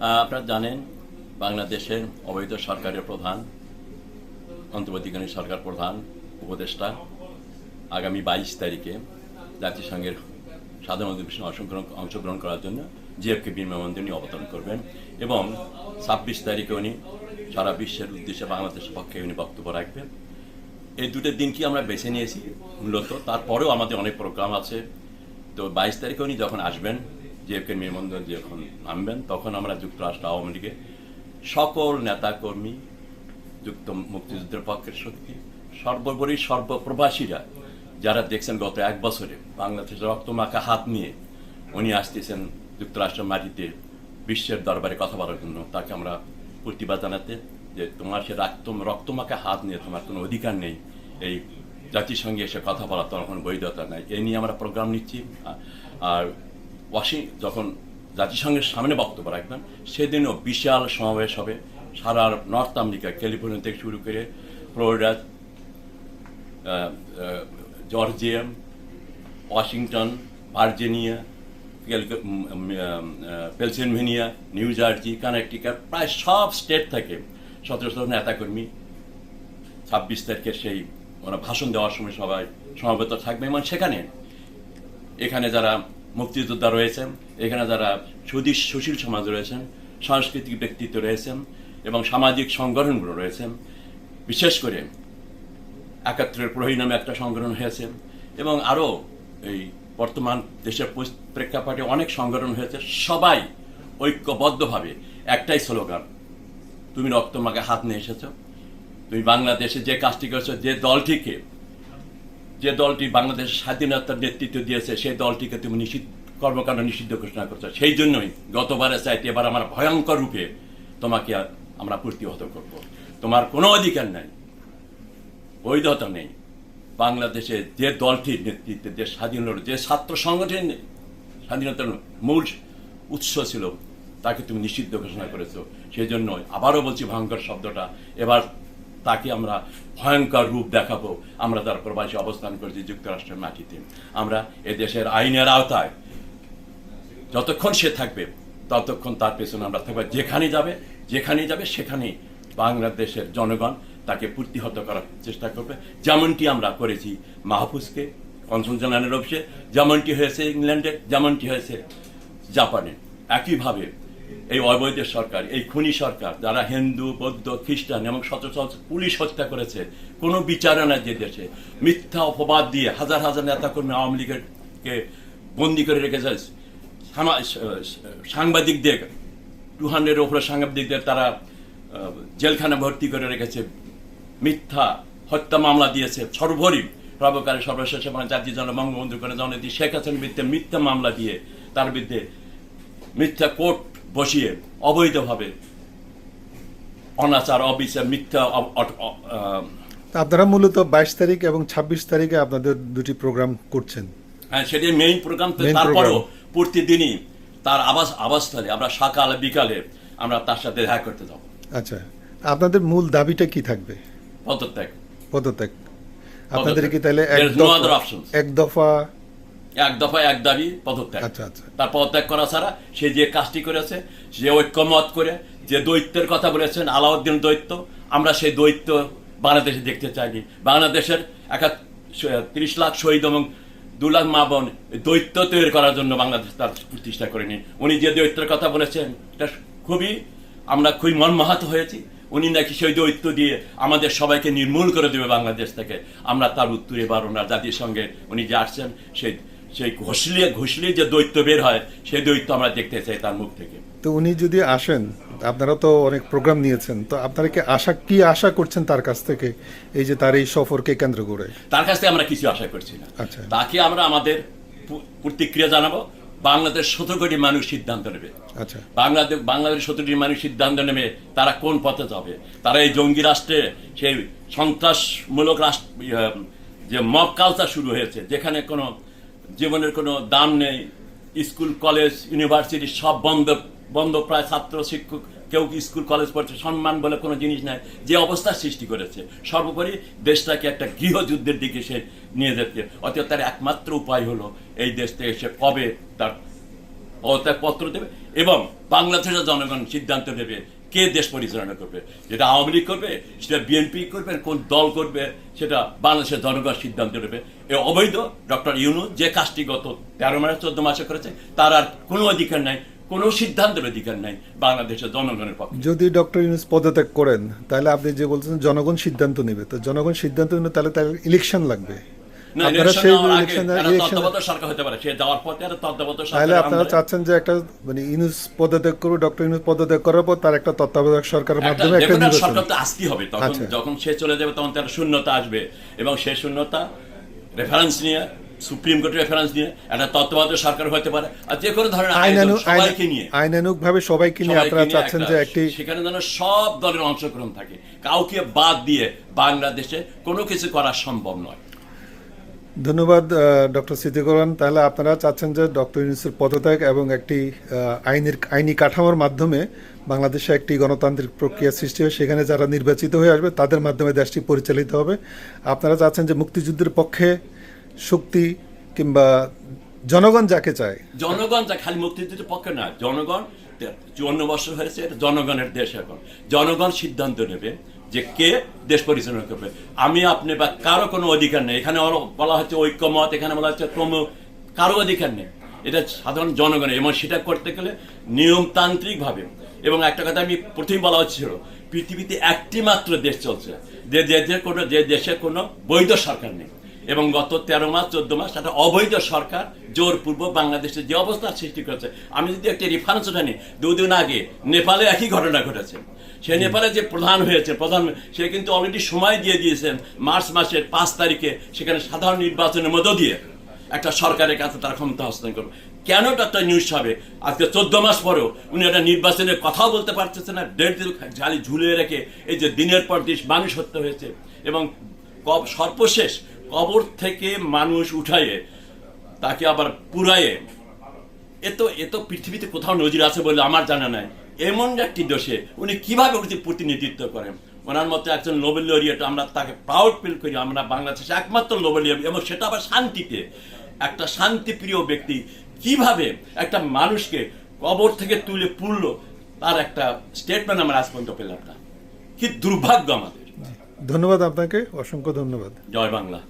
আপনারা জানেন, বাংলাদেশের অবৈধ সরকারের প্রধান, অন্তর্বর্তীকালীন সরকার প্রধান, উপদেষ্টা, আগামী বাইশ তারিখে জাতিসংঘের সাধারণ অধিবেশনে অংশগ্রহণ অংশগ্রহণ করার জন্য জিএফকে বিমানবন্দর নিয়ে অবতরণ করবেন এবং ছাব্বিশ তারিখে উনি সারা বিশ্বের উদ্দেশ্যে বাংলাদেশের পক্ষে উনি বক্তব্য রাখবেন। এই দুটো দিন কি আমরা বেছে নিয়েছি? মূলত তারপরেও আমাদের অনেক প্রোগ্রাম আছে। তো বাইশ তারিখে উনি যখন আসবেন জিএফকে বিমানবন্দর যখন নামবেন, তখন আমরা যুক্তরাষ্ট্র আওয়ামী লীগের সকল নেতাকর্মী, যুক্ত মুক্তিযুদ্ধের পক্ষের শক্তি, সর্বোপরি সর্বপ্রবাসীরা, যারা দেখছেন গত এক বছরে বাংলাদেশের রক্তমাখা হাত নিয়ে উনি আসতেছেন যুক্তরাষ্ট্রের মাটিতে বিশ্বের দরবারে কথা বলার জন্য, তাকে আমরা প্রতিবাদ জানাতে যে তোমার সে রক্ত, রক্তমাখা হাত নিয়ে তোমার কোনো অধিকার নেই, এই জাতিসংঘে এসে কথা বলার তোমার কোনো বৈধতা নেই এই নিয়ে আমরা প্রোগ্রাম নিচ্ছি। আর ওয়াশিং যখন জাতিসংঘের সামনে বক্তব্য রাখবেন সেদিনও বিশাল সমাবেশ হবে। সারা নর্থ আমেরিকা ক্যালিফোর্নিয়া থেকে শুরু করে Florida Georgia Washington Virginia um, New Jersey Connecticut প্রায় সব স্টেট থেকে শত নেতাকর্মী ছাব্বিশ তারিখের সেই ওরা ভাষণ দেওয়ার সময় সবাই সমাবেত থাকবে। এবং সেখানে এখানে যারা মুক্তিযোদ্ধা রয়েছেন, এখানে যারা সুদীর সুশীল সমাজ রয়েছেন, সাংস্কৃতিক ব্যক্তিত্ব রয়েছেন এবং সামাজিক সংগঠনগুলো রয়েছেন, বিশেষ করে একাত্তরের প্রহরী নামে একটা সংগঠন হয়েছে এবং আরও এই বর্তমান দেশের প্রেক্ষাপটে অনেক সংগঠন হয়েছে, সবাই ঐক্যবদ্ধভাবে একটাই স্লোগান, তুমি রক্তমাকে হাত নিয়ে এসেছ, তুমি বাংলাদেশে যে কাজটি করেছ, যে দলটিকে যে দলটি বাংলাদেশের স্বাধীনতার নেতৃত্ব দিয়েছে সেই দলটিকে তুমি নিষিদ্ধ কর্মকাণ্ড নিষিদ্ধ ঘোষণা করছ। সেই জন্যই গতবারে চাইতে এবার আমার ভয়ঙ্কর রূপে তোমাকে আমরা প্রতিহত করব। তোমার কোনো অধিকার নাই বৈধতা নেই। বাংলাদেশে যে দলটির নেতৃত্বে যে স্বাধীন হলো, যে ছাত্র সংগঠন স্বাধীনতার মূল উৎস ছিল তাকে তুমি নিষিদ্ধ ঘোষণা করেছ। সেই জন্য আবারও বলছি ভয়ঙ্কর শব্দটা। এবার তাকে আমরা ভয়ঙ্কর রূপ দেখাবো। আমরা তার প্রবাসী অবস্থান করেছি যুক্তরাষ্ট্রের মাটিতে। আমরা এদেশের আইনের আওতায় যতক্ষণ সে থাকবে, ততক্ষণ তার পেছনে আমরা থাকব। যেখানে যাবে যেখানে যাবে, সেখানেই বাংলাদেশের জনগণ তাকে প্রতিহত করার চেষ্টা করবে। যেমনটি আমরা করেছি মাহফুজকে কনসনজনানের অফিসে, যেমনটি হয়েছে ইংল্যান্ডে, যেমনটি হয়েছে জাপানে। একইভাবে এই অবৈধ সরকার, এই খুনি সরকার যারা হিন্দু, বৌদ্ধ, খ্রিস্টান এবং শত শত পুলিশ হত্যা করেছে, কোনো বিচার না যে দেশে, মিথ্যা অপবাদ দিয়ে হাজার হাজার নেতাকর্মী আওয়ামী লীগেরকে বন্দি করে রেখেছে। সাংবাদিকদের, টু হান্ড্রেড ওপরে সাংবাদিকদের তারা জেলখানা ভর্তি করে রেখেছে। মিথ্যা হত্যা মামলা দিয়েছে। সর্বোপরি সর্বকালে সর্বশেষে মানে জাতীয় জন বঙ্গবন্ধু করে জননেত্রী শেখ হাসিনার বিরুদ্ধে মিথ্যা মামলা দিয়ে তার বিরুদ্ধে মিথ্যা কোর্ট বসিয়ে অবৈধভাবে অনাচার অবিচার মিথ্যা আপনারা মূলত বাইশ তারিখ এবং ছাব্বিশ তারিখে আপনাদের দুটি প্রোগ্রাম করছেন। হ্যাঁ সেটি মেইন প্রোগ্রাম তো তারপরও প্রতিদিনই তার আবাস আবাসস্থলে আমরা সকাল বিকালে আমরা তার সাথে দেখা করতে যাব। আচ্ছা আপনাদের মূল দাবিটা কি থাকবে? পদত্যাগ। পদত্যাগ। আপনাদের কি তাহলে এক দফা. এক দফা এক দাবি পদত্যাগ। আচ্ছা আচ্ছা। তার পদত্যাগ করা ছাড়া সে যে কাজটি করেছে যে ঐক্যমত করে যে দৈত্যের কথা বলেছেন আলাউদ্দিন দৈত্য আমরা সেই দৈত্য বাংলাদেশে দেখতে চাইনি। বাংলাদেশের একা তিরিশ লাখ শহীদ এবং দু লাখ মা বোন দৈত্য তৈরি করার জন্য বাংলাদেশ তার প্রতিষ্ঠা করেনি। উনি যে দৈত্যের কথা বলেছেন এটা খুবই আমরা খুবই মর্মাহত হয়েছি। উনি নাকি সেই দৈত্য দিয়ে আমাদের সবাইকে নির্মূল করে দেবে বাংলাদেশ থেকে। আমরা তার উত্তর এবার ওনার জাতির সঙ্গে উনি যে আসছেন সেই সেই ঘষলিয়ে ঘষলিয়ে যে দৈত্য বের হয় সেই দৈত্য আমরা দেখতে চাই তার মুখ থেকে। তো উনি যদি আসেন আপনারা তো অনেক প্রোগ্রাম নিয়েছেন তো আপনারা কি আশা কি আশা করছেন তার কাছ থেকে এই যে তার এই সফরকে কেন্দ্র করে? তার কাছ থেকে আমরা কিছু আশা করছি না। আচ্ছা। তাকে আমরা আমাদের প্রতিক্রিয়া জানাব বাংলাদেশ সতেরো কোটি মানুষ সিদ্ধান্ত নেবে। আচ্ছা। বাংলাদেশ বাংলাদেশ সতেরো কোটি মানুষ সিদ্ধান্ত নেবে তারা কোন পথে যাবে। তারা এই জঙ্গি রাষ্ট্রে সেই সন্ত্রাসমূলক রাষ্ট্র ইয়ে, যে মব কালচার শুরু হয়েছে যেখানে কোনো জীবনের কোনো দাম নেই। স্কুল, কলেজ, ইউনিভার্সিটি সব বন্ধ। বন্ধ প্রায় ছাত্র, শিক্ষক, কেউ স্কুল, কলেজ পড়ছে? সম্মান বলে কোনো জিনিস নাই। যে অবস্থার সৃষ্টি করেছে, সর্বোপরি দেশটাকে একটা গৃহযুদ্ধের দিকে সে নিয়ে যেতে অর্থাৎ তার একমাত্র উপায় হলো এই দেশ থেকে সে কবে তার পদত্যাগ পত্র দেবে এবং বাংলাদেশের জনগণ সিদ্ধান্ত নেবে কে দেশ পরিচালনা করবে? যেটা আওয়ামী লীগ করবে, সেটা বিএনপি করবে কোন দল করবে, সেটা বাংলাদেশের জনগণ সিদ্ধান্ত নেবে। এ অবৈধ, ডক্টর ইউনু যে কাজটি গত তেরো মাসে চোদ্দ মাসে করেছে, তার আর কোনো অধিকার নাই, কোনো সিদ্ধান্তের অধিকার নাই বাংলাদেশের জনগণের পক্ষে। যদি ডক্টর ইউনুস পদত্যাগ করেন, তাহলে আপনি যে বলছেন জনগণ সিদ্ধান্ত নেবে। তো জনগণ সিদ্ধান্ত নেবে, তাহলে তার ইলেকশন লাগবে। আপনারা সেই তত্ত্বাবধায়ক সরকার হতে পারে সে যাওয়ার পথে একটা তত্ত্বাবধায়ক তাহলে আপনারা চাচ্ছেন যে একটা মানে ইউনুস পদত্যাগ করবে ডক্টর ইউনুস পদত্যাগ করার পর তার একটা তত্ত্বাবধায়ক সরকারের মাধ্যমে একটা যেকোনো নির্বাচন। সরকার তো আসতেই হবে তখন আচ্ছা। যখন সে চলে যাবে তখন তার শূন্যতা আসবে এবং সেই শূন্যতা রেফারেন্স নিয়ে সুপ্রিম কোর্টের রেফারেন্স নিয়ে একটা তত্ত্বাবধায়ক সরকার হতে পারে। আর যে কোনো ধরনের আইনানুক সবাইকে নিয়ে। আইনানুক ভাবে সবাইকে নিয়ে আপনারা চাচ্ছেন যে একটি সেখানে যেন সব দলের অংশগ্রহণ থাকে। কাউকে বাদ দিয়ে বাংলাদেশে কোনো কিছু করা সম্ভব নয়। ধন্যবাদ ডক্টর সিদ্দিকুরান। তাহলে আপনারা চাচ্ছেন যে ডক্টর ইউনুসের পদত্যাগ এবং একটি আইনের, আইনি কাঠামোর মাধ্যমে বাংলাদেশে একটি গণতান্ত্রিক প্রক্রিয়া সৃষ্টি হয়, সেখানে যারা নির্বাচিত হয়ে আসবে তাদের মাধ্যমে দেশটি পরিচালিত হবে। আপনারা চাচ্ছেন যে মুক্তিযুদ্ধের পক্ষে শক্তি কিংবা জনগণ যাকে চায়। জনগণ যা খালি মুক্তিযুদ্ধের পক্ষে না জনগণ, চুয়ান্ন বছর হয়েছে জনগণের দেশ এখন। জনগণ সিদ্ধান্ত নেবে। যে কে দেশ পরিচালনা করবে। আমি আপনি বা কারও কোনো অধিকার নেই। এখানে বলা হচ্ছে ঐক্যমত, এখানে বলা হচ্ছে তমুক কারও অধিকার নেই। এটা সাধারণ জনগণের, এবং সেটা করতে গেলে নিয়মতান্ত্রিক ভাবে এবং একটা কথা আমি প্রথমেই বলা হচ্ছিল পৃথিবীতে একটি মাত্র দেশ চলছে। যে দেশের কোনো যে দেশে কোনো বৈধ সরকার নেই। এবং গত তেরো মাস, চোদ্দ মাস একটা অবৈধ সরকার জোরপূর্বক বাংলাদেশে যে অবস্থা সৃষ্টি করেছে। আমি যদি একটি রেফারেন্স উঠানি দুদিন আগে নেপালে একই ঘটনা ঘটেছে। সে নেপালে যে প্রধান হয়েছে, প্রধান সে কিন্তু অলরেডি সময় দিয়ে দিয়েছেন মার্চ মাসের পাঁচ তারিখে সেখানে সাধারণ নির্বাচনের মধ্য দিয়ে একটা সরকারের কাছে তার ক্ষমতা হস্তান্তর করবে। কেন ডক্টর নিউজ হবে? আজকে চোদ্দ মাস পরেও উনি একটা নির্বাচনের কথাও বলতে পারতেছে না। দিন জালি ঝুলিয়ে রেখে এই যে দিনের পর দিন মানুষ হত্যা হয়েছে এবং সর্বশেষ কবর থেকে মানুষ উঠাইয়ে তাকে আবার পুরায়ে এ তো এ তো পৃথিবীতে কোথাও নজির আছে বলে আমার জানা নাই। এমন একটি দেশে উনি কীভাবে প্রতিনিধিত্ব করেন? ওনার মতো একজন নোবেল লরিয়েট আমরা তাকে প্রাউড ফিল করি আমরা বাংলাদেশে একমাত্র নোবেল এবং সেটা আবার শান্তিতে। একটা শান্তিপ্রিয় ব্যক্তি কীভাবে একটা মানুষকে কবর থেকে তুলে পুরলো তার একটা স্টেটমেন্ট আমরা আজ পর্যন্ত পেলাম না। কি দুর্ভাগ্য আমাদের। ধন্যবাদ আপনাকে অসংখ্য ধন্যবাদ। জয় বাংলা।